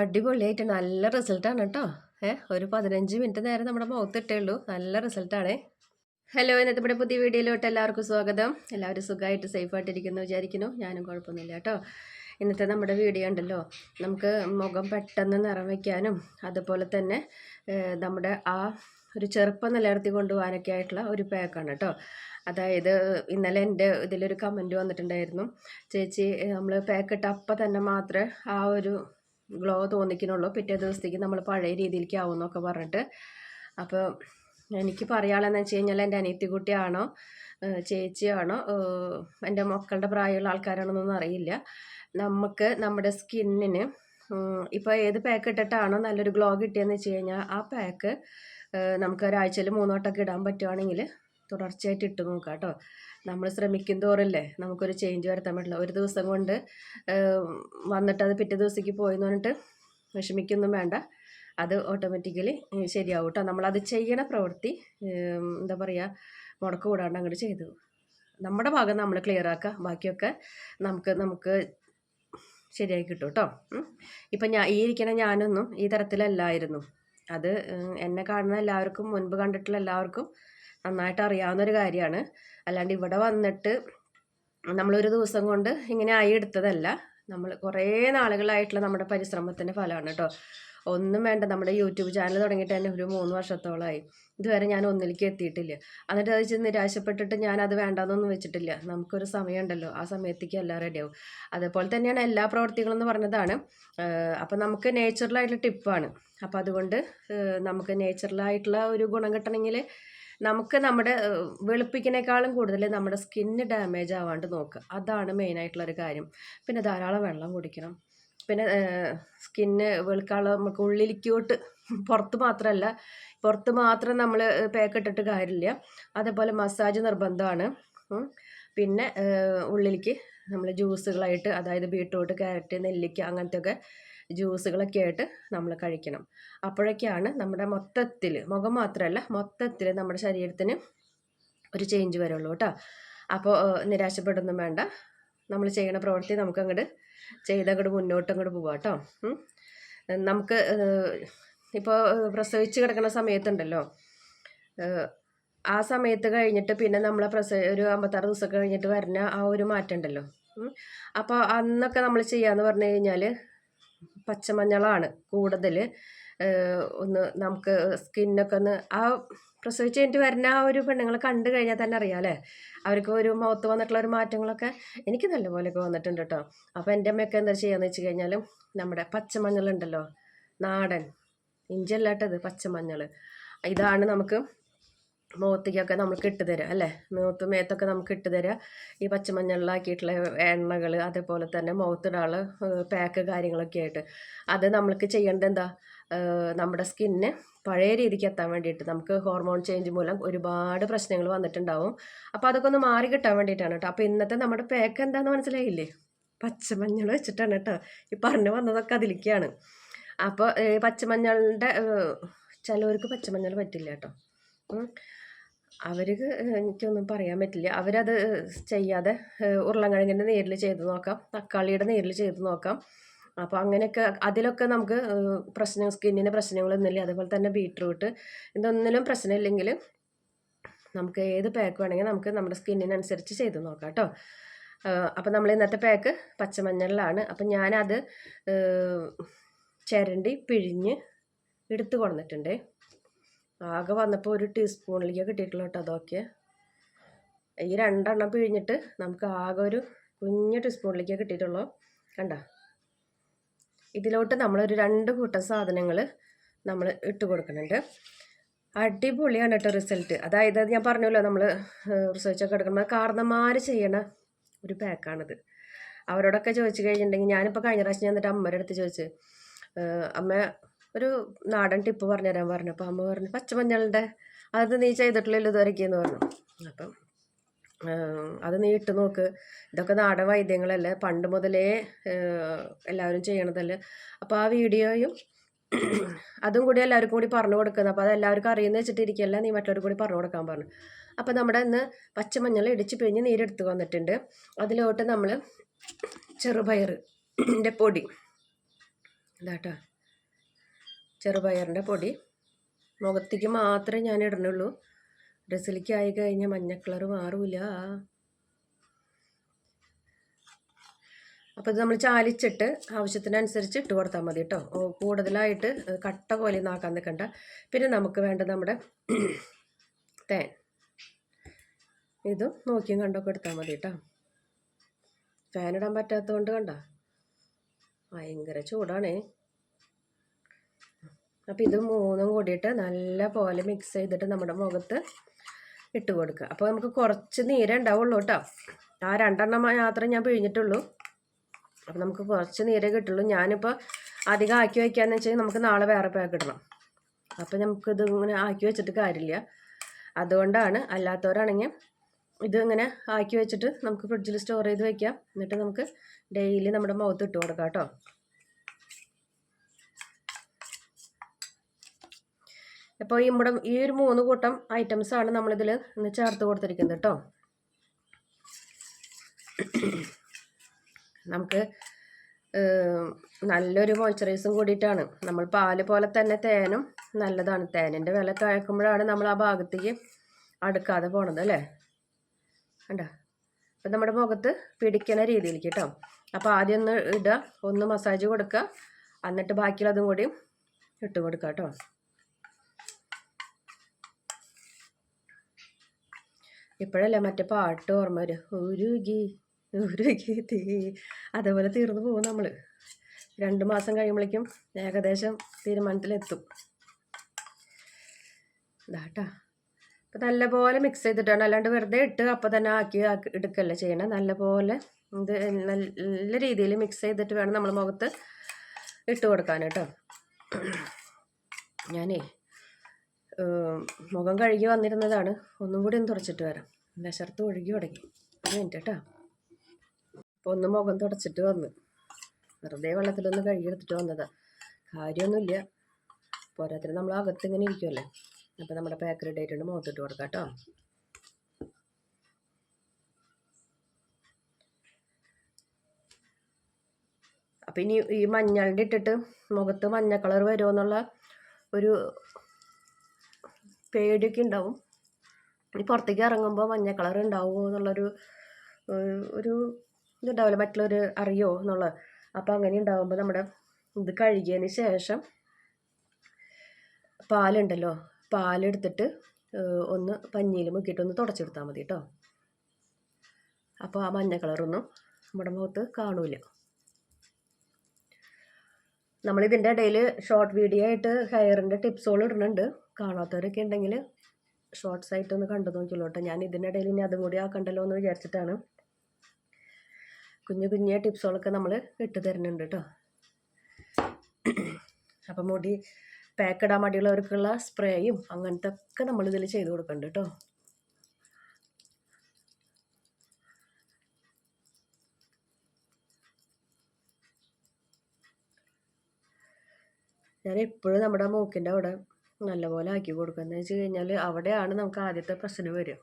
അടിപൊളിയായിട്ട് നല്ല റിസൾട്ടാണ് കേട്ടോ ഏ ഒരു പതിനഞ്ച് മിനിറ്റ് നേരം നമ്മുടെ മുഖത്തിട്ടേ ഉള്ളൂ നല്ല റിസൾട്ടാണേ ഹലോ ഇന്നത്തെ ഇവിടെ പുതിയ വീഡിയോയിലോട്ട് എല്ലാവർക്കും സ്വാഗതം. എല്ലാവരും സുഖമായിട്ട് സേഫായിട്ടിരിക്കുന്നു വിചാരിക്കുന്നു. ഞാനും കുഴപ്പമൊന്നുമില്ല കേട്ടോ ഇന്നത്തെ നമ്മുടെ വീഡിയോ ഉണ്ടല്ലോ. നമുക്ക് മുഖം പെട്ടെന്ന് നിറം വയ്ക്കാനും അതുപോലെ തന്നെ നമ്മുടെ ആ ഒരു ചെറുപ്പം നിലനിർത്തി കൊണ്ടുപോകാനൊക്കെ ആയിട്ടുള്ള ഒരു പാക്കാണ് കേട്ടോ അതായത് ഇന്നലെ എന്റെ ഇതിലൊരു കമന്റ് വന്നിട്ടുണ്ടായിരുന്നു. ചേച്ചി നമ്മൾ പാക്ക് ഇട്ട അപ്പം തന്നെ മാത്രമേ ആ ഒരു ഗ്ലോ തോന്നിക്കുന്നുള്ളൂ. പിറ്റേ ദിവസത്തേക്ക് നമ്മൾ പഴയ രീതിയിലേക്ക് ആവും എന്നൊക്കെ പറഞ്ഞിട്ട്. അപ്പോൾ എനിക്ക് പറയാനുള്ളതെന്ന് വെച്ച് കഴിഞ്ഞാൽ എന്റെ അനിയത്തിക്കുട്ടിയാണോ ചേച്ചിയാണോ എന്റെ മക്കളുടെ പ്രായമുള്ള ആൾക്കാരാണെന്നൊന്നും അറിയില്ല. നമുക്ക് നമ്മുടെ സ്കിന്നിന് ഇപ്പോൾ ഏത് പാക്ക് ഇട്ടിട്ടാണോ നല്ലൊരു ഗ്ലോ കിട്ടിയെന്ന് വെച്ച് കഴിഞ്ഞാൽ ആ പാക്ക് നമുക്ക് ഒരാഴ്ചയിൽ മൂന്നോട്ടൊക്കെ ഇടാൻ പറ്റുവാണെങ്കിൽ തുടർച്ചയായിട്ട് ഇട്ട് നോക്കാം കേട്ടോ. നമ്മൾ ശ്രമിക്കും തോറല്ലേ നമുക്കൊരു ചേഞ്ച് വരുത്താൻ പറ്റില്ല. ഒരു ദിവസം കൊണ്ട് വന്നിട്ട് അത് പിറ്റേ ദിവസത്തേക്ക് പോയി എന്ന് പറഞ്ഞിട്ട് വിഷമിക്കൊന്നും വേണ്ട. അത് ഓട്ടോമാറ്റിക്കലി ശരിയാവും കേട്ടോ. നമ്മളത് ചെയ്യണ പ്രവൃത്തി എന്താ പറയുക മുടക്ക് കൂടാണ്ട് അങ്ങോട്ട് ചെയ്തു. നമ്മുടെ ഭാഗം നമ്മൾ ക്ലിയർ ആക്കുക. ബാക്കിയൊക്കെ നമുക്ക് നമുക്ക് ശരിയായി കിട്ടും കേട്ടോ. ഇപ്പം ഞാൻ ഈ ഇരിക്കണ ഞാനൊന്നും ഈ തരത്തിലല്ലായിരുന്നു. അത് എന്നെ കാണുന്ന എല്ലാവർക്കും മുൻപ് കണ്ടിട്ടുള്ള എല്ലാവർക്കും നന്നായിട്ട് അറിയാവുന്നൊരു കാര്യമാണ്. അല്ലാണ്ട് ഇവിടെ വന്നിട്ട് നമ്മളൊരു ദിവസം കൊണ്ട് ഇങ്ങനെ ആയി എടുത്തതല്ല. നമ്മൾ കുറേ നാളുകളായിട്ടുള്ള നമ്മുടെ പരിശ്രമത്തിന്റെ ഫലമാണ് കേട്ടോ ഒന്നും വേണ്ട നമ്മുടെ യൂട്യൂബ് ചാനൽ തുടങ്ങിയിട്ട് തന്നെ ഒരു മൂന്ന് വർഷത്തോളമായി ഇതുവരെ ഞാൻ ഒന്നിലേക്ക് എത്തിയിട്ടില്ല. എന്നിട്ട് അത് ചെന്ന് നിരാശപ്പെട്ടിട്ട് ഞാൻ അത് വേണ്ടാന്നൊന്നും വെച്ചിട്ടില്ല. നമുക്കൊരു സമയമുണ്ടല്ലോ. ആ സമയത്തേക്ക് എല്ലാം റെഡിയാവും. അതേപോലെ തന്നെയാണ് എല്ലാ പ്രവർത്തികളും എന്ന് പറഞ്ഞതാണ്. അപ്പോൾ നമുക്ക് നേച്ചുറലായിട്ടുള്ള ടിപ്പാണ് അപ്പോൾ അതുകൊണ്ട് നമുക്ക് നേച്ചുറലായിട്ടുള്ള ഒരു ഗുണം കിട്ടണമെങ്കിൽ നമുക്ക് നമ്മുടെ വെളുപ്പിക്കുന്നേക്കാളും കൂടുതൽ നമ്മുടെ സ്കിന്ന് ഡാമേജ് ആവാണ്ട് നോക്കുക അതാണ് മെയിനായിട്ടുള്ള ഒരു കാര്യം. പിന്നെ ധാരാളം വെള്ളം കുടിക്കണം. പിന്നെ സ്കിന്ന് വെളുക്കാനുള്ള നമുക്ക് ഉള്ളിലേക്കോട്ട് പുറത്ത് മാത്രമല്ല പുറത്ത് മാത്രം നമ്മൾ പാക്ക് ഇട്ടിട്ട് കാര്യമില്ല. അതേപോലെ മസാജ് നിർബന്ധമാണ്. പിന്നെ ഉള്ളിലേക്ക് നമ്മൾ ജ്യൂസുകളായിട്ട് അതായത് ബീട്രൂട്ട് ക്യാരറ്റ് നെല്ലിക്ക അങ്ങനത്തെ ഒക്കെ ജ്യൂസുകളൊക്കെ ആയിട്ട് നമ്മൾ കഴിക്കണം. അപ്പോഴൊക്കെയാണ് നമ്മുടെ മൊത്തത്തിൽ മുഖം മാത്രമല്ല മൊത്തത്തിൽ നമ്മുടെ ശരീരത്തിന് ഒരു ചേഞ്ച് വരുള്ളൂ കേട്ടോ. അപ്പോൾ നിരാശപ്പെടുന്നു വേണ്ട. നമ്മൾ ചെയ്യണ പ്രവൃത്തി നമുക്ക് അങ്ങോട്ട് ചെയ്തങ്ങോട്ട് മുന്നോട്ട് അങ്ങോട്ട് പോവാം കേട്ടോ. നമുക്ക് ഇപ്പോൾ പ്രസവിച്ച് കിടക്കുന്ന സമയത്തുണ്ടല്ലോ. ആ സമയത്ത് കഴിഞ്ഞിട്ട് പിന്നെ നമ്മൾ പ്രസവ ഒരു അമ്പത്താറ് ദിവസമൊക്കെ കഴിഞ്ഞിട്ട് വരുന്ന ആ ഒരു മാറ്റം ഉണ്ടല്ലോ. അപ്പോൾ അന്നൊക്കെ നമ്മൾ ചെയ്യാന്ന് പറഞ്ഞു കഴിഞ്ഞാൽ പച്ചമഞ്ഞളാണ് കൂടുതൽ ഒന്ന് നമുക്ക് സ്കിന്നൊക്കെ ഒന്ന് ആ പ്രസവിച്ച് കഴിഞ്ഞിട്ട് വരുന്ന ആ ഒരു പെണ്ണുങ്ങളെ കണ്ടു കഴിഞ്ഞാൽ തന്നെ അറിയാം അല്ലേ? അവർക്ക് ഒരു മുഖത്ത് വന്നിട്ടുള്ള ഒരു മാറ്റങ്ങളൊക്കെ എനിക്ക് നല്ലപോലെയൊക്കെ വന്നിട്ടുണ്ട് കേട്ടോ അപ്പോൾ എന്റെ അമ്മയൊക്കെ എന്താ ചെയ്യാന്ന് വെച്ച് കഴിഞ്ഞാൽ നമ്മുടെ പച്ചമഞ്ഞളുണ്ടല്ലോ നാടൻ ഇഞ്ചല്ലാട്ടത് പച്ചമഞ്ഞൾ ഇതാണ് നമുക്ക് മുഖത്തേക്കൊക്കെ നമുക്ക് ഇട്ട് തരിക അല്ലേ? മുഖത്ത് മേത്തൊക്കെ നമുക്ക് ഇട്ട് തരിക ഈ പച്ചമഞ്ഞളിലാക്കിയിട്ടുള്ള എണ്ണകൾ അതേപോലെ തന്നെ മുഖത്തിടാനുള്ള പാക്ക് കാര്യങ്ങളൊക്കെ ആയിട്ട്. അത് നമ്മൾക്ക് ചെയ്യേണ്ടത് എന്താ? നമ്മുടെ സ്കിന്നിന് പഴയ രീതിക്ക് എത്താൻ വേണ്ടിയിട്ട്. നമുക്ക് ഹോർമോൺ ചേഞ്ച് മൂലം ഒരുപാട് പ്രശ്നങ്ങൾ വന്നിട്ടുണ്ടാവും. അപ്പോൾ അതൊക്കെ ഒന്ന് മാറി കിട്ടാൻ വേണ്ടിയിട്ടാണ് കേട്ടോ. അപ്പോൾ ഇന്നത്തെ നമ്മുടെ പാക്ക് എന്താണെന്ന് മനസ്സിലായില്ലേ? പച്ചമഞ്ഞൾ വെച്ചിട്ടാണ് കേട്ടോ. ഈ പറഞ്ഞു വന്നതൊക്കെ അതിലേക്കാണ്. അപ്പോൾ പച്ചമഞ്ഞളുടെ ഏഹ്, ചിലവർക്ക് പച്ചമഞ്ഞൾ പറ്റില്ല കേട്ടോ. അവർക്ക് എനിക്കൊന്നും പറയാൻ പറ്റില്ല. അവരത് ചെയ്യാതെ ഉരുളങ്കിഴങ്ങിന്റെ നീരിൽ ചെയ്ത് നോക്കാം. തക്കാളിയുടെ നേരിൽ ചെയ്ത് നോക്കാം. അപ്പോൾ അങ്ങനെയൊക്കെ അതിലൊക്കെ നമുക്ക് പ്രശ്നം സ്കിന്നിന് പ്രശ്നങ്ങളൊന്നുമില്ല അതുപോലെ തന്നെ ബീട്രൂട്ട്. ഇതൊന്നിലും പ്രശ്നമില്ലെങ്കിൽ നമുക്ക് ഏത് പാക്ക് വേണമെങ്കിൽ നമുക്ക് നമ്മുടെ സ്കിന്നിനനുസരിച്ച് ചെയ്ത് നോക്കാം കേട്ടോ. അപ്പോൾ നമ്മൾ ഇന്നത്തെ പാക്ക് പച്ചമഞ്ഞളിലാണ്. അപ്പം ഞാനത് ചിരണ്ടി പിഴിഞ്ഞ് എടുത്തു കൊണ്ടുവന്നിട്ടുണ്ട് ആകെ വന്നപ്പോൾ ഒരു ടീസ്പൂണിലേക്ക് കിട്ടിയിട്ടുള്ളൂ കേട്ടോ അതൊക്കെ. ഈ രണ്ടെണ്ണം പിഴിഞ്ഞിട്ട് നമുക്ക് ആകെ ഒരു കുഞ്ഞ് ടീസ്പൂണിലേക്ക് കിട്ടിയിട്ടുള്ളൂ. കണ്ട? ഇതിലോട്ട് നമ്മളൊരു രണ്ട് കൂട്ടം സാധനങ്ങൾ നമ്മൾ ഇട്ട് കൊടുക്കുന്നുണ്ട്. അടിപൊളിയാണ് കേട്ടോ റിസൾട്ട്. അതായത് അത് ഞാൻ പറഞ്ഞല്ലോ നമ്മൾ റിസർച്ചൊക്കെ എടുക്കുമ്പോൾ കാരണന്മാർ ചെയ്യണ ഒരു പാക്കാണിത്. അവരോടൊക്കെ ചോദിച്ചു കഴിഞ്ഞിട്ടുണ്ടെങ്കിൽ ഞാനിപ്പോൾ കഴിഞ്ഞ പ്രാവശ്യം ഞാൻ എന്നിട്ട് അമ്മയുടെ അടുത്ത് ചോദിച്ചു അമ്മ ഒരു നാടൻ ടിപ്പ് പറഞ്ഞു തരാൻ പറഞ്ഞു. അപ്പോൾ അമ്മ പറഞ്ഞു പച്ചമഞ്ഞളുടെ അത് നീ ചെയ്തിട്ടില്ലല്ലോ ഇതുവരെയ്ക്കെന്ന് പറഞ്ഞു. അപ്പം അത് നീ ഇട്ട് നോക്ക്. ഇതൊക്കെ നാടൻ വൈദ്യങ്ങളല്ലേ. പണ്ട് മുതലേ എല്ലാവരും ചെയ്യണതല്ലേ. അപ്പോൾ ആ വീഡിയോയും അതും കൂടി എല്ലാവർക്കും കൂടി പറഞ്ഞു കൊടുക്കുന്നത് അപ്പോൾ അത് എല്ലാവർക്കും അറിയുന്ന വെച്ചിട്ടിരിക്കുകയല്ല നീ മറ്റവർക്ക് കൂടി പറഞ്ഞു കൊടുക്കാൻ പറഞ്ഞു. അപ്പോൾ നമ്മുടെ ഇന്ന് പച്ചമഞ്ഞൾ ഇടിച്ച് പിഴിഞ്ഞ് നീരെടുത്ത് വന്നിട്ടുണ്ട്. അതിലോട്ട് നമ്മൾ ചെറുപയർ ന്റെ പൊടി. ഇതാട്ടോ. ചെറുപയറിന്റെ പൊടി. മുഖത്തേക്ക് മാത്രമേ ഞാൻ ഇടണുള്ളൂ. ഡ്രസ്സിലേക്ക് ആയി കഴിഞ്ഞാൽ മഞ്ഞ കളർ മാറൂല. അപ്പോൾ ഇത് നമ്മൾ ചാലിച്ചിട്ട് ആവശ്യത്തിനനുസരിച്ച് ഇട്ട് കൊടുത്താൽ മതി കേട്ടോ കൂടുതലായിട്ട് കട്ട പോലെ നാക്കാൻ നിൽക്കണ്ട പിന്നെ നമുക്ക് വേണ്ട നമ്മുടെ തേൻ. ഇതും നോക്കിയും കണ്ടൊക്കെ എടുത്താൽ മതി കേട്ടോ ഫാനിടാൻ പറ്റാത്തത് കൊണ്ട് കണ്ട. ഭയങ്കര ചൂടാണേ. അപ്പോൾ ഇത് മൂന്നും കൂടിയിട്ട് നല്ല പോലെ മിക്സ് ചെയ്തിട്ട് നമ്മുടെ മുഖത്ത് ഇട്ട് കൊടുക്കുക. അപ്പോൾ നമുക്ക് കുറച്ച് നീരേ ഉണ്ടാവുള്ളൂ കേട്ടോ. ആ രണ്ടെണ്ണം മാത്രമേ ഞാൻ പിഴിഞ്ഞിട്ടുള്ളൂ. അപ്പോൾ നമുക്ക് കുറച്ച് നീരേ കിട്ടുള്ളൂ. ഞാനിപ്പോൾ അധികം ആക്കി വയ്ക്കാന്ന് വെച്ചാൽ നമുക്ക് നാളെ വേറെ പാക്ക് ഇടണം. അപ്പോൾ നമുക്കിത് ഇങ്ങനെ ആക്കി വെച്ചിട്ട് കാര്യമില്ല. അതുകൊണ്ടാണ് അല്ലാത്തവരാണെങ്കിൽ ഇത് ഇങ്ങനെ ആക്കി വെച്ചിട്ട് നമുക്ക് ഫ്രിഡ്ജിൽ സ്റ്റോർ ചെയ്ത് വെക്കാം. എന്നിട്ട് നമുക്ക് ഡെയിലി നമ്മുടെ മുഖത്ത് ഇട്ട് കൊടുക്കാം കേട്ടോ. അപ്പോൾ ഈ നമ്മുടെ ഈ ഒരു മൂന്ന് കൂട്ടം ഐറ്റംസ് ആണ് നമ്മളിതിൽ ഇന്ന് ചേർത്ത് കൊടുത്തിരിക്കുന്നത് കേട്ടോ നമുക്ക് നല്ലൊരു മോയ്സ്ചറൈസും കൂടിയിട്ടാണ്. നമ്മൾ പാൽ പോലെ തന്നെ തേനും നല്ലതാണ്. തേനിന്റെ വില കഴിക്കുമ്പോഴാണ് നമ്മൾ ആ ഭാഗത്തേക്ക് അടുക്കാതെ പോണത് അല്ലേ? കണ്ടോ? അപ്പം നമ്മുടെ മുഖത്ത് പിടിക്കുന്ന രീതിയിലേക്ക് കേട്ടോ അപ്പോൾ ആദ്യം ഒന്ന് ഇടുക ഒന്ന് മസാജ് കൊടുക്കുക എന്നിട്ട് ബാക്കിയുള്ളതും കൂടി ഇട്ട് കൊടുക്കുക കേട്ടോ ഇപ്പോഴല്ലേ മറ്റേ പാട്ട് ഓർമ്മ വരും? ഉരുകി ഉരുകി തീ അതേപോലെ തീർന്നു പോകും നമ്മൾ രണ്ട് മാസം കഴിയുമ്പോഴേക്കും ഏകദേശം തീരുമാനത്തിലെത്തും. ഇതാട്ടാ. അപ്പം നല്ലപോലെ മിക്സ് ചെയ്തിട്ടാണ്. അല്ലാണ്ട് വെറുതെ ഇട്ട് അപ്പം തന്നെ ആക്കി എടുക്കല്ല ചെയ്യണം. നല്ലപോലെ ഇത് നല്ല രീതിയിൽ മിക്സ് ചെയ്തിട്ട് വേണം നമ്മൾ മുഖത്ത് ഇട്ട് കൊടുക്കാൻ കേട്ടോ. ഞാനേ മുഖം കഴുകി വന്നിരുന്നതാണ്. ഒന്നും കൂടി ഒന്ന് തുടച്ചിട്ട് വരാം. വിശർത്ത് ഒഴുകി തുടങ്ങി. ഒരു മിനിറ്റ് കേട്ടോ അപ്പോൾ ഒന്ന് മുഖം തുടച്ചിട്ട് വന്ന്. വെറുതെ വെള്ളത്തിലൊന്ന് കഴുകിയെടുത്തിട്ട് വന്നതാണ് കാര്യമൊന്നുമില്ല. പോരാത്തിന് നമ്മൾ അകത്ത് ഇങ്ങനെ ഇരിക്കുമല്ലേ അപ്പോൾ നമ്മുടെ ബേക്കറി ഡേറ്റുണ്ട് മുഖത്തിട്ട് കൊടുക്കാം കേട്ടോ. അപ്പം ഇനി ഈ മഞ്ഞളുടെ ഇട്ടിട്ട് മുഖത്ത് മഞ്ഞ കളർ വരുമോ എന്നുള്ള ഒരു പേടിയൊക്കെ ഉണ്ടാവും. ഈ പുറത്തേക്ക് ഇറങ്ങുമ്പോൾ മഞ്ഞ കളർ ഉണ്ടാവുമോ എന്നുള്ളൊരു ഒരു- ഇതുണ്ടാവില്ല. മറ്റുള്ളവർ അറിയോ എന്നുള്ളത്. അപ്പോൾ അങ്ങനെ ഉണ്ടാകുമ്പോൾ നമ്മുടെ ഇത് കഴുകിയതിന് ശേഷം പാലുണ്ടല്ലോ. പാലെടുത്തിട്ട് ഒന്ന് പഞ്ഞിയിൽ മുക്കിയിട്ട് ഒന്ന് തുടച്ചെടുത്താൽ മതി കേട്ടോ അപ്പോൾ ആ മഞ്ഞ കളറൊന്നും നമ്മുടെ മുഖത്ത് കാണൂല. നമ്മളിതിന്റെ ഇടയിൽ ഷോർട്ട് വീഡിയോ ആയിട്ട് ഹെയറിന്റെ ടിപ്സുകൾ ഇടുന്നുണ്ട്. കാണാത്തവരൊക്കെ ഉണ്ടെങ്കിൽ ഷോർട്സ് ആയിട്ട് ഒന്ന് കണ്ടു നോക്കിയുള്ളൂ കേട്ടോ ഞാൻ ഇതിനിടയിൽ ഇനി അതും കൂടി ആക്കണ്ടല്ലോ എന്ന് വിചാരിച്ചിട്ടാണ്. കുഞ്ഞു കുഞ്ഞു ടിപ്സുകളൊക്കെ നമ്മൾ ഇട്ട് തരുന്നുണ്ട് കേട്ടോ അപ്പം മുടി പാക്ക് ഇടാൻ മടിയുള്ളവർക്കുള്ള സ്പ്രേയും അങ്ങനത്തെ ഒക്കെ നമ്മൾ ഇതിൽ ചെയ്ത് കൊടുക്കുന്നുണ്ട് കേട്ടോ ഞാൻ എപ്പോഴും നമ്മുടെ മൂക്കിന്റെ അവിടെ നല്ലപോലെ ആക്കി കൊടുക്കുക. എന്ന് വെച്ച് കഴിഞ്ഞാൽ അവിടെയാണ് നമുക്ക് ആദ്യത്തെ പ്രശ്നം വരിക.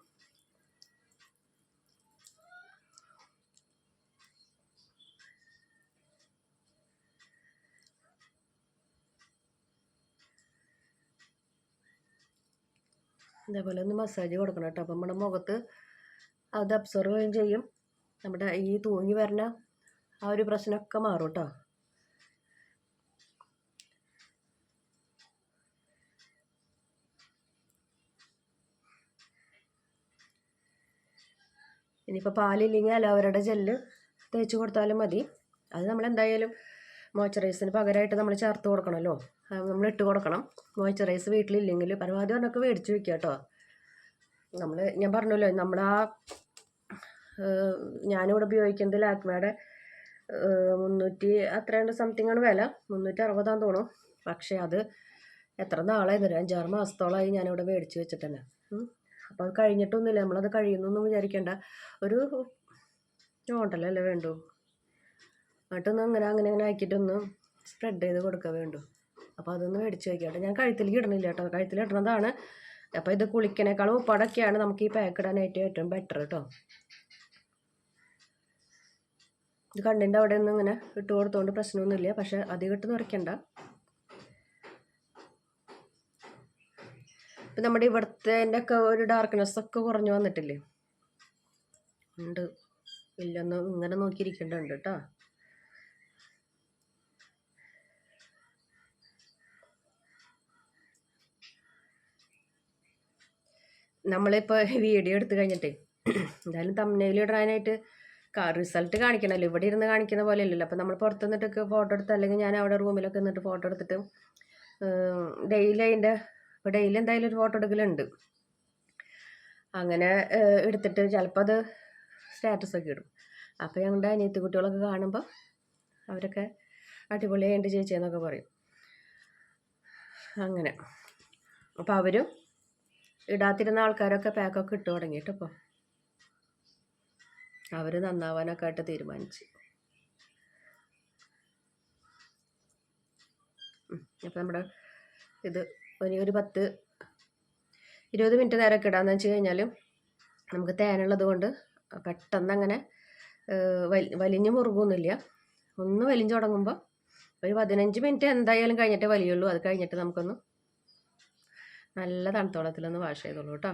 ഇതേപോലെ ഒന്ന് മസാജ് കൊടുക്കണം കേട്ടോ. അപ്പം നമ്മുടെ മുഖത്ത് അത് അബ്സർവ് ചെയ്യും. നമ്മുടെ ഈ തൂങ്ങി വരുന്ന ആ ഒരു പ്രശ്നമൊക്കെ മാറും കേട്ടോ. ഇനിയിപ്പോൾ പാലില്ലെങ്കിൽ അലോവരയുടെ ജെല്ല് തേച്ച് കൊടുത്താലും മതി. അത് നമ്മൾ എന്തായാലും മോയ്സ്ചറൈസിന് പകരമായിട്ട് നമ്മൾ ചേർത്ത് കൊടുക്കണമല്ലോ. നമ്മൾ ഇട്ട് കൊടുക്കണം. മോയ്സ്ചറൈസ് വീട്ടിലില്ലെങ്കിൽ പരമാവധി പറഞ്ഞൊക്കെ മേടിച്ച് വെക്കുക കേട്ടോ. നമ്മൾ ഞാൻ പറഞ്ഞല്ലോ നമ്മൾ ആ ഞാനിവിടെ ഉപയോഗിക്കുന്നത് ലാക്മയുടെ മുന്നൂറ്റി അത്രയുണ്ട് സംതിങ് ആണ് വില. മുന്നൂറ്റി അറുപതാന്ന് തോന്നും പക്ഷേ അത് എത്ര നാളായിരുന്നു അഞ്ചാറ് മാസത്തോളമായി ഞാനിവിടെ മേടിച്ച് വെച്ചിട്ട് അപ്പോൾ അത് കഴിഞ്ഞിട്ടൊന്നുമില്ല. നമ്മളത് കഴിയുന്നൊന്നും വിചാരിക്കേണ്ട. ഒരു നോണ്ടല്ലേ വേണ്ടു. എന്നിട്ടൊന്ന് അങ്ങനെ അങ്ങനെ അങ്ങനെ ആക്കിയിട്ടൊന്ന് സ്പ്രെഡ് ചെയ്ത് കൊടുക്കുക വേണ്ടു. അപ്പോൾ അതൊന്ന് മേടിച്ച് വയ്ക്കട്ടെ ഞാൻ കഴുത്തിലേക്ക് ഇടണില്ല കേട്ടോ. കഴുത്തിൽ ഇടുന്നതാണ്. അപ്പോൾ ഇത് കുളിക്കണേക്കാളും ഉപ്പാടൊക്കെയാണ് നമുക്ക് ഈ പാക്ക് ഇടാനായിട്ട് ഏറ്റവും ബെറ്റർ കേട്ടോ ഇത് കണ്ണിന്റെ അവിടെ ഒന്നും ഇങ്ങനെ ഇട്ട് കൊടുത്തോണ്ട് പ്രശ്നമൊന്നുമില്ല. പക്ഷെ അധികം ഇട്ട് നിറയ്ക്കണ്ട. ഇപ്പം നമ്മുടെ ഇവിടുത്തെ ഒക്കെ ഒരു ഡാർക്ക്നെസ് ഒക്കെ കുറഞ്ഞു വന്നിട്ടില്ലേ? ഉണ്ട്. ഇല്ലെന്ന് ഇങ്ങനെ നോക്കിയിരിക്കേണ്ടതുണ്ട് കേട്ടോ. നമ്മളിപ്പോൾ വീഡിയോ എടുത്തു കഴിഞ്ഞിട്ടേ എന്തായാലും തമ്മനയിൽ ഇടാനായിട്ട് റിസൾട്ട് കാണിക്കണമല്ലോ. ഇവിടെ ഇരുന്ന് കാണിക്കുന്ന പോലെ അല്ലല്ലോ. അപ്പോൾ നമ്മൾ പുറത്ത് നിന്നിട്ടൊക്കെ ഫോട്ടോ എടുത്ത് അല്ലെങ്കിൽ ഞാൻ അവിടെ റൂമിലൊക്കെ നിന്നിട്ട് ഫോട്ടോ എടുത്തിട്ട് ഡെയിലി അതിന്റെ ഇപ്പോൾ ഡെയിലി എന്തായാലും ഒരു ഫോട്ടോ എടുക്കലുണ്ട്. അങ്ങനെ എടുത്തിട്ട് ചിലപ്പോൾ അത് സ്റ്റാറ്റസ് ഒക്കെ ഇടും. അപ്പോൾ ഞങ്ങളുടെ അനിയത്തി കുട്ടികളൊക്കെ കാണുമ്പോൾ അവരൊക്കെ അടിപൊളിയായി അടിപൊളിയായിട്ട് ചേച്ചിയെന്നൊക്കെ പറയും. അങ്ങനെ. അപ്പോൾ അവരും ഇടാത്തിരുന്ന ആൾക്കാരൊക്കെ പാക്കൊക്കെ ഇട്ട് തുടങ്ങിയിട്ടിപ്പോൾ അവർ നന്നാവാനൊക്കെ ആയിട്ട് തീരുമാനിച്ചു. അപ്പം നമ്മുടെ ഇത് ഇനി ഒരു പത്ത് ഇരുപത് മിനിറ്റ് നേരമൊക്കെ ഇടാന്ന് വെച്ച് കഴിഞ്ഞാൽ നമുക്ക് തേനുള്ളത് കൊണ്ട് പെട്ടെന്ന് അങ്ങനെ വലിഞ്ഞ് മുറുകൊന്നുമില്ല. ഒന്ന് വലിഞ്ഞു തുടങ്ങുമ്പോൾ ഒരു പതിനഞ്ച് മിനിറ്റ് എന്തായാലും കഴിഞ്ഞിട്ട് വലിയുള്ളൂ. അത് കഴിഞ്ഞിട്ട് നമുക്കൊന്ന് നല്ല തണുത്തോളത്തിലൊന്ന് വാഷ് ചെയ്തോളൂ കേട്ടോ.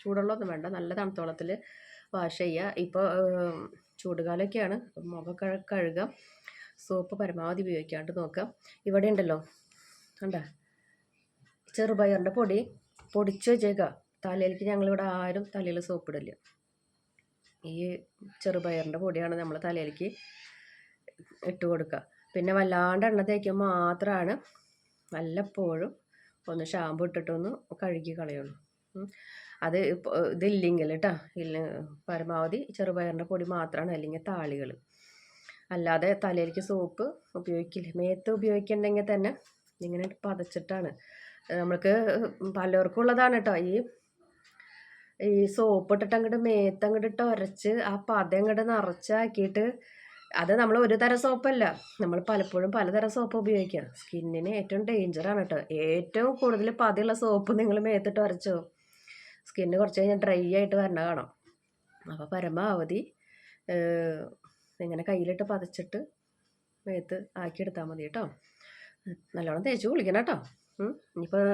ചൂടുള്ളൊന്നും വേണ്ട. നല്ല തണുത്തോളത്തിൽ വാഷ് ചെയ്യുക ഇപ്പോൾ ചൂടുകാലമൊക്കെയാണ് മുഖം കഴുകാം. സോപ്പ് പരമാവധി ഉപയോഗിക്കാണ്ട് നോക്കാം. ഇവിടെ ഉണ്ടല്ലോ. കണ്ട? ചെറുപയറിന്റെ പൊടി പൊടിച്ച് വെച്ചേക്കുക. തലയിലേക്ക് ഞങ്ങളിവിടെ ആരും തലയിൽ സോപ്പിടില്ല ഈ ചെറുപയറിന്റെ പൊടിയാണ് നമ്മൾ തലയിലേക്ക് ഇട്ട് കൊടുക്കുക. പിന്നെ വല്ലാണ്ട് എണ്ണ തേക്കുമ്പോൾ മാത്രമാണ് വല്ലപ്പോഴും ഒന്ന് ഷാമ്പു ഇട്ടിട്ടൊന്ന് കഴുകി കളയുള്ളൂ. അത് ഇതില്ലെങ്കിൽ കേട്ടോ ഇല്ല പരമാവധി ചെറുപയറിന്റെ പൊടി മാത്രമാണ് അല്ലെങ്കിൽ താളികൾ. അല്ലാതെ തലയിലേക്ക് സോപ്പ് ഉപയോഗിക്കില്ല. മേത്ത് ഉപയോഗിക്കണ്ടെങ്കിൽ തന്നെ ഇങ്ങനെ പതച്ചിട്ടാണ്. നമ്മൾക്ക് പലർക്കും ഉള്ളതാണ് കേട്ടോ ഈ ഈ സോപ്പ് ഇട്ടിട്ട് അങ്ങോട്ട് മേത്ത് അങ്ങോട്ട് ഇട്ട് ഉരച്ച് ആ പത അങ്ങോട്ട് നിറച്ചാക്കിയിട്ട് അത് നമ്മൾ ഒരു തരം സോപ്പല്ല. നമ്മൾ പലപ്പോഴും പലതരം സോപ്പ് ഉപയോഗിക്കാം. സ്കിന്നിന് ഏറ്റവും ഡേഞ്ചറാണ് കേട്ടോ ഏറ്റവും കൂടുതൽ പതയുള്ള സോപ്പ് നിങ്ങൾ മേത്തിട്ട് ഉരച്ചോ സ്കിന്ന് കുറച്ച് കഴിഞ്ഞാൽ ഡ്രൈ ആയിട്ട് വരണ കാണാം. അപ്പോൾ പരമാവധി ഇങ്ങനെ കയ്യിലിട്ട് പതച്ചിട്ട് മേത്ത് ആക്കിയെടുത്താൽ മതി കേട്ടോ നല്ലോണം തേച്ച് കുളിക്കണം കേട്ടോ. ഇനിയിപ്പോൾ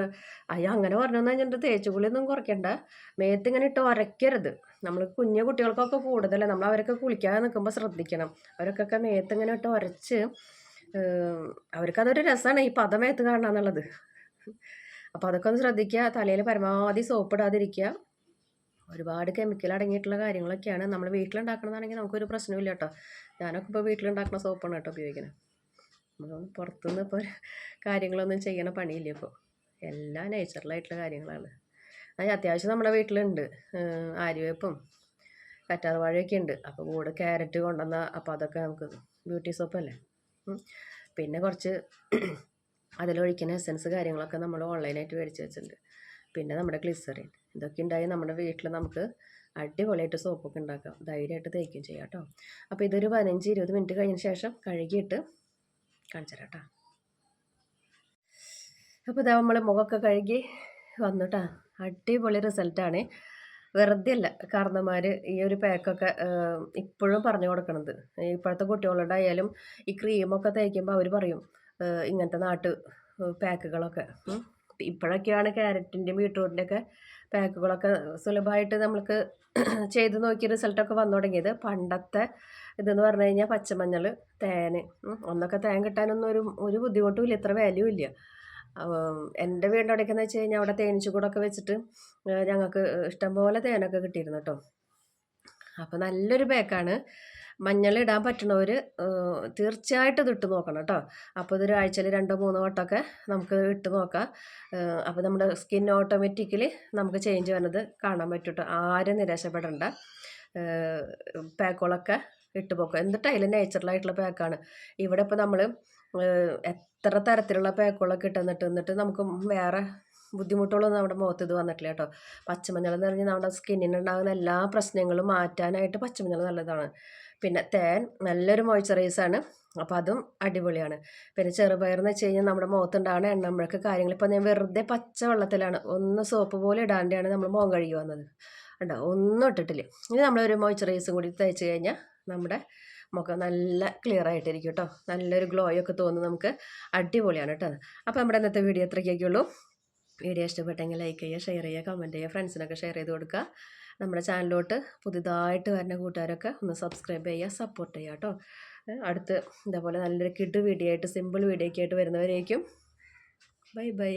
അയ്യോ അങ്ങനെ പറഞ്ഞു കഴിഞ്ഞിട്ട് തേച്ച് കുളിയൊന്നും കുറയ്ക്കണ്ട. മേത്ത് ഇങ്ങനെ ഇട്ട് ഉരയ്ക്കരുത് നമ്മൾ കുഞ്ഞു കുട്ടികൾക്കൊക്കെ കൂടുതലേ നമ്മൾ അവരൊക്കെ കുളിക്കാതെ നിൽക്കുമ്പോൾ ശ്രദ്ധിക്കണം. അവരൊക്കെ മേത്ത് ഇങ്ങനെ ഇട്ട് ഉരച്ച് അവർക്കതൊരു രസമാണ് ഈ പദം മേത്ത് കാണുക എന്നുള്ളത്. അപ്പോൾ അതൊക്കെ ഒന്ന് ശ്രദ്ധിക്കുക. തലയിൽ പരമാവധി സോപ്പ് ഇടാതിരിക്കുക. ഒരുപാട് കെമിക്കൽ അടങ്ങിയിട്ടുള്ള കാര്യങ്ങളൊക്കെയാണ് നമ്മൾ വീട്ടിലുണ്ടാക്കണതാണെങ്കിൽ നമുക്കൊരു പ്രശ്നമില്ല കേട്ടോ. ഞാനൊക്കെ ഇപ്പോൾ വീട്ടിലുണ്ടാക്കുന്ന സോപ്പാണ് കേട്ടോ ഉപയോഗിക്കുന്നത്. നമ്മൾ പുറത്തുനിന്ന് ഇപ്പോൾ കാര്യങ്ങളൊന്നും ചെയ്യണ പണിയില്ല ഇപ്പോൾ എല്ലാം നേച്ചുറലായിട്ടുള്ള കാര്യങ്ങളാണ്. അത് അത്യാവശ്യം നമ്മുടെ വീട്ടിലുണ്ട്. ആര്യവേപ്പും കറ്റാർവാഴയൊക്കെ ഉണ്ട്. അപ്പോൾ കൂടെ ക്യാരറ്റ് കൊണ്ടുവന്ന അപ്പോൾ അതൊക്കെ നമുക്ക് ബ്യൂട്ടി സോപ്പല്ലേ പിന്നെ കുറച്ച് അതിലൊഴിക്കുന്ന എസൻസ് കാര്യങ്ങളൊക്കെ നമ്മൾ ഓൺലൈനായിട്ട് മേടിച്ച് വെച്ചിട്ടുണ്ട്. പിന്നെ നമ്മുടെ ഗ്ലിസറിൻ ഇതൊക്കെ ഉണ്ടായി നമ്മുടെ വീട്ടിൽ നമുക്ക് അടിപൊളിയായിട്ട് സോപ്പൊക്കെ ഉണ്ടാക്കാം. ധൈര്യമായിട്ട് തേക്കുകയും ചെയ്യാം കേട്ടോ. അപ്പോൾ ഇതൊരു പതിനഞ്ച് ഇരുപത് മിനിറ്റ് കഴിഞ്ഞ ശേഷം കഴുകിയിട്ട് കാണിച്ചു കേട്ടോ അപ്പോൾ ഇതാ നമ്മൾ മുഖമൊക്കെ കഴുകി വന്നു കേട്ടോ അടിപൊളി റിസൾട്ടാണ്. വെറുതെ അല്ല കാരണന്മാർ ഈ ഒരു പാക്കൊക്കെ ഇപ്പോഴും പറഞ്ഞു കൊടുക്കണത്. ഇപ്പോഴത്തെ കുട്ടികളുണ്ടായാലും ഈ ക്രീമൊക്കെ തേക്കുമ്പോൾ അവർ പറയും ഇങ്ങനത്തെ നാട്ട് പാക്കുകളൊക്കെ. ഇപ്പോഴൊക്കെയാണ് ക്യാരറ്റിന്റെയും ബീട്രൂട്ടിന്റെ ഒക്കെ പാക്കുകളൊക്കെ സുലഭമായിട്ട് നമ്മൾക്ക് ചെയ്ത് നോക്കിയ റിസൾട്ടൊക്കെ വന്നു തുടങ്ങിയത്. പണ്ടത്തെ ഇതെന്ന് പറഞ്ഞു കഴിഞ്ഞാൽ പച്ചമഞ്ഞൾ തേന് ഒന്നൊക്കെ തേൻ കിട്ടാനൊന്നും ഒരു ഒരു ബുദ്ധിമുട്ടും ഇല്ല ഇത്ര വാല്യൂ ഇല്ല. എന്റെ വീട് അവിടേക്ക് എന്ന് വെച്ച് കഴിഞ്ഞാൽ അവിടെ തേനീച്ചക്കൂടൊക്കെ വെച്ചിട്ട് ഞങ്ങൾക്ക് ഇഷ്ടംപോലെ തേനൊക്കെ കിട്ടിയിരുന്നു കേട്ടോ അപ്പോൾ നല്ലൊരു ബേക്കാണ് മഞ്ഞൾ ഇടാൻ പറ്റണവർ തീർച്ചയായിട്ടും ഇത് നോക്കണം കേട്ടോ അപ്പോൾ ഇതൊരു ആഴ്ചയിൽ രണ്ടോ മൂന്നോ വട്ടമൊക്കെ നമുക്ക് ഇട്ട് നോക്കാം. അപ്പോൾ നമ്മുടെ സ്കിൻ ഓട്ടോമാറ്റിക്കലി നമുക്ക് ചേഞ്ച് വരുന്നത് കാണാൻ പറ്റും കേട്ടോ ആരും നിരാശപ്പെടേണ്ട. പാക്കുകളൊക്കെ ഇട്ട് പോക്കുക എന്നിട്ട് അതിൽ നേച്ചുറലായിട്ടുള്ള പാക്കാണ് ഇവിടെ ഇപ്പോൾ നമ്മൾ എത്ര തരത്തിലുള്ള പാക്കുകളൊക്കെ ഇട്ടെന്നിട്ട് എന്നിട്ട്? നമുക്ക് വേറെ ബുദ്ധിമുട്ടുകളൊന്നും നമ്മുടെ മുഖത്ത് ഇത് വന്നിട്ടില്ല കേട്ടോ. പച്ചമഞ്ഞൾ എന്ന് പറഞ്ഞാൽ നമ്മുടെ സ്കിന്നിനുണ്ടാകുന്ന എല്ലാ പ്രശ്നങ്ങളും മാറ്റാനായിട്ട് പച്ചമഞ്ഞൾ നല്ലതാണ്. പിന്നെ തേൻ നല്ലൊരു മോയ്സ്ചറൈസാണ് അപ്പോൾ അതും അടിപൊളിയാണ്. പിന്നെ ചെറുപയർ എന്ന് വെച്ച് കഴിഞ്ഞാൽ നമ്മുടെ മുഖത്തുണ്ടാകുന്ന എണ്ണമ്പഴക്ക് കാര്യങ്ങൾ. ഇപ്പോൾ ഞാൻ വെറുതെ പച്ച വെള്ളത്തിലാണ്. ഒന്ന് സോപ്പ് പോലെ ഇടാണ്ടാണ് നമ്മൾ മുഖം കഴുകി വന്നത്. ഉണ്ടോ ഒന്നും ഇട്ടിട്ടില്ല. ഇനി നമ്മളൊരു മോയ്സ്ചറൈസും കൂടി തേച്ച് കഴിഞ്ഞാൽ നമ്മുടെ മുഖം നല്ല ക്ലിയർ ആയിട്ടിരിക്കും കേട്ടോ നല്ലൊരു ഗ്ലോയൊക്കെ തോന്നുന്നു നമുക്ക്. അടിപൊളിയാണ് കേട്ടോ അപ്പോൾ നമ്മുടെ ഇന്നത്തെ വീഡിയോ എത്രയ്ക്കൊക്കെയുള്ളൂ വീഡിയോ ഇഷ്ടപ്പെട്ടെങ്കിൽ ലൈക്ക് ചെയ്യുക ഷെയർ ചെയ്യുക കമന്റ് ചെയ്യുക ഫ്രണ്ട്സിനൊക്കെ ഷെയർ ചെയ്ത് കൊടുക്കുക. നമ്മുടെ ചാനലിലോട്ട് പുതിയതായിട്ട് വരുന്ന കൂട്ടുകാരൊക്കെ ഒന്ന് സബ്സ്ക്രൈബ് ചെയ്യുക സപ്പോർട്ട് ചെയ്യുക കേട്ടോ അടുത്ത് ഇതേപോലെ നല്ലൊരു കിഡ് വീഡിയോ ആയിട്ട് സിമ്പിൾ വീഡിയോ ഒക്കെ ആയിട്ട് വരുന്നവരേക്കും. Bye bye